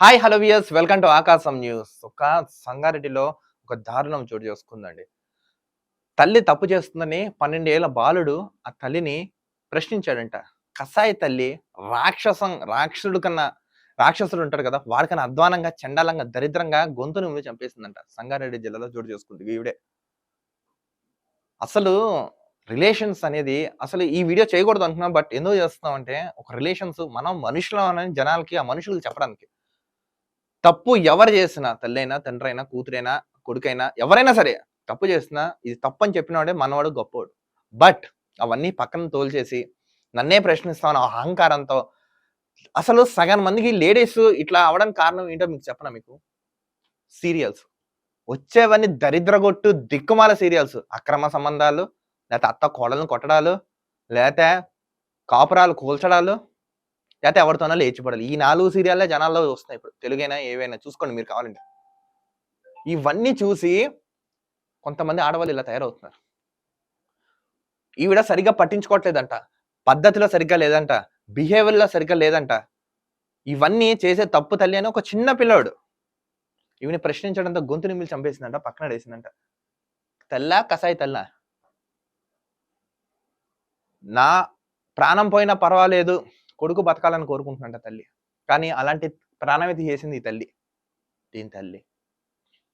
Hi hello viewers welcome to Akasham news ఒక సంగారెడ్డిలో ఒక దారుణం చోటు చేసుకుందండి. తల్లి తప్పు చేస్తుందని పన్నెండేళ్ళ బాలుడు ఆ తల్లిని ప్రశ్నించాడంట. కసాయి తల్లి రాక్షసం రాక్షసుడు కన్నా రాక్షసుడు ఉంటాడు కదా వాడికన్నా అధ్వానంగా చండాలంగా దరిద్రంగా గొంతుని ఉమ్మి చంపేసిందంట. సంగారెడ్డి జిల్లాలో చోటు చేసుకుంది ఈవిడే. అసలు రిలేషన్స్ అనేది అసలు ఈ వీడియో చేయకూడదు అనుకున్నాం బట్ ఎందుకు చేస్తున్నాం అంటే ఒక రిలేషన్స్ మనం మనుషులం అని జనాలకి ఆ మనుషులకు చెప్పడానికి. తప్పు ఎవరు చేసినా తల్లైనా తండ్రి అయినా కూతురైనా కొడుకైనా ఎవరైనా సరే తప్పు చేసినా ఇది తప్పు అని చెప్పినవాడే మనవాడు గొప్పోడు. బట్ అవన్నీ పక్కన తోల్చేసి నన్నే ప్రశ్నిస్తాను అహంకారంతో అసలు సగం మందికి లేడీస్ ఇట్లా అవడానికి కారణం ఏంటో మీకు చెప్పనా మీకు? సీరియల్స్. వచ్చేవన్నీ దరిద్రగొట్టు దిక్కుమాల సీరియల్స్. అక్రమ సంబంధాలు లేకపోతే అత్త కోడలను కొట్టడాలు లేకపోతే కాపురాలు కూల్చడాలు లేకపోతే ఎవరితోనో లేచిపడాలి. ఈ నాలుగు సీరియల్లే జనాల్లో వస్తున్నాయి ఇప్పుడు. తెలుగైనా ఏవైనా చూసుకోండి మీరు కావాలంటే. ఇవన్నీ చూసి కొంతమంది ఆడవాళ్ళు ఇలా తయారవుతున్నారు. ఈవిడ సరిగ్గా పట్టించుకోవట్లేదంట. పద్ధతిలో సరిగ్గా లేదంట. బిహేవియర్లో సరిగ్గా లేదంట. ఇవన్నీ చేసే తప్పు తల్లి అని ఒక చిన్న పిల్లోడు ఈవిని ప్రశ్నించడంతో గొంతు నిమిలి చంపేసిందంట పక్కన వేసిందంట తెల్లా కసాయి తెల్లా. నా ప్రాణం పోయినా పర్వాలేదు. కొడుకు బతకాలని కోరుకుంటున్నంట తల్లి. కానీ అలాంటి ప్రాణవిధి చేసింది ఈ తల్లి. దీని తల్లి?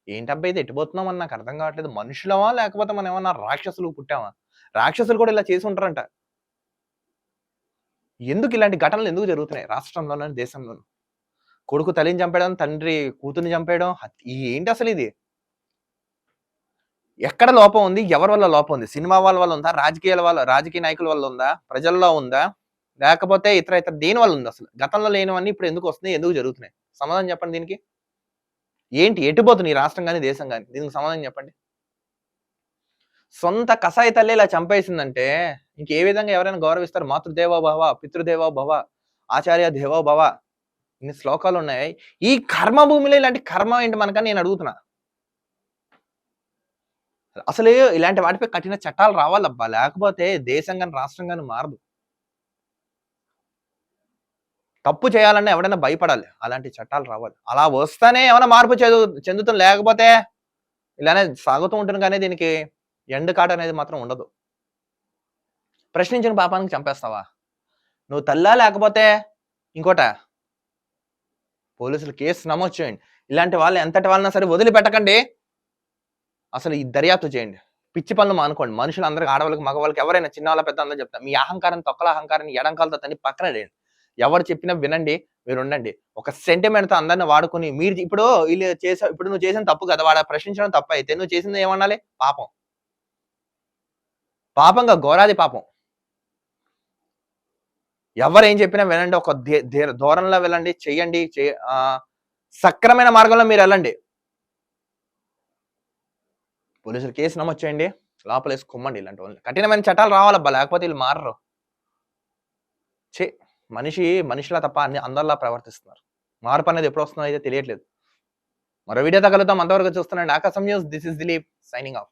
ఏంటబ్బా ఇది? ఎట్టిపోతున్నాం అని నాకు అర్థం కావట్లేదు. మనుషులమా? లేకపోతే మనం ఏమన్నా రాక్షసులు పుట్టామా? రాక్షసులు కూడా ఇలా చేసి ఉంటారంట. ఎందుకు ఇలాంటి ఘటనలు ఎందుకు జరుగుతున్నాయి? రాష్ట్రంలోనూ దేశంలోనూ. కొడుకు తల్లిని చంపేయడం తండ్రి కూతుర్ని చంపేయడం ఏంటి అసలు ఇది? ఎక్కడ లోపం ఉంది? ఎవరి వల్ల లోపం ఉంది? సినిమా వాళ్ళ వల్ల ఉందా? రాజకీయాల వల్ల రాజకీయ నాయకుల వల్ల ఉందా? ప్రజల్లో ఉందా? లేకపోతే ఇతర ఇతర దేని వల్ల ఉంది అసలు? గతంలో లేనివన్నీ ఇప్పుడు ఎందుకు వస్తున్నాయి? ఎందుకు జరుగుతున్నాయి? సమాధానం చెప్పండి దీనికి. ఏంటి? ఎటుపోతుంది ఈ రాష్ట్రం కానీ దేశం కానీ దీనికి సమాధానం చెప్పండి. సొంత కసాయి తల్లి ఇలా చంపేసిందంటే ఇంకే విధంగా ఎవరైనా గౌరవిస్తారు? మాతృదేవో భవ పితృదేవో భవ ఆచార్య దేవో భవ ఇన్ని శ్లోకాలు ఉన్నాయి. ఈ కర్మ భూమిలో ఇలాంటి కర్మ ఏంటి మనకని నేను అడుగుతున్నా. అసలు ఇలాంటి వాటిపై కఠిన చట్టాలు రావాలబ్బా. లేకపోతే దేశం కానీ రాష్ట్రం కానీ మారదు. తప్పు చేయాలన్నా ఎవడైనా భయపడాలి. అలాంటి చట్టాలు రావాలి. అలా వస్తేనే ఏమైనా మార్పు చెందు చెందుతుంది. లేకపోతే ఇలానే సాగుతూ ఉంటుంది కానీ దీనికి ఎండ్ కాట అనేది మాత్రం ఉండదు. ప్రశ్నించిన పాపానికి చంపేస్తావా? నువ్వు తల్లా లేకపోతే ఇంకోట? పోలీసులు కేసు నమోదు చేయండి. ఇలాంటి వాళ్ళు ఎంతటి వాళ్ళైనా సరే వదిలిపెట్టకండి. అసలు ఈ దర్యాప్తు చేయండి. పిచ్చి పనులు మానుకోండి. మనుషులు అందరికి ఆడవాళ్ళకి మగవాళ్ళకి ఎవరైనా చిన్న వాళ్ళ పెద్ద అందరూ చెప్తారు మీ అహంకారం తొక్కల అహంకారాన్ని ఎడంకాలతో తని పక్కన వేయండి. ఎవరు చెప్పినా వినండి మీరు ఉండండి. ఒక సెంటిమెంట్తో అందరిని వాడుకుని మీరు ఇప్పుడు వీళ్ళు చేసా ఇప్పుడు నువ్వు చేసిన తప్పు కదా వాడు ప్రశ్నించడం తప్పు అయితే నువ్వు చేసింది ఏమనాలి? పాపం. పాపంగా ఘోరాది పాపం. ఎవరు ఏం చెప్పినా వినండి ఒక ధీ- ధోరణిలో వెళ్ళండి చెయ్యండి చే- సక్రమైన మార్గంలో మీరు వెళ్ళండి. పోలీసులు కేసు నమోదు చేయండి లోపల కుమ్మండి ఇలాంటి వాళ్ళు కఠినమైన చట్టాలు రావాలబ్బా లేకపోతే వీళ్ళు మారరు. చే మనిషి మనిషిలా తప్ప అన్ని అందరిలా ప్రవర్తిస్తున్నారు. మార్పు అనేది ఎప్పుడు వస్తుందో అయితే తెలియట్లేదు. మరో వీడియో తగలుతాం అంతవరకు చూస్తున్నాండి Akasham news. This is Dilip signing off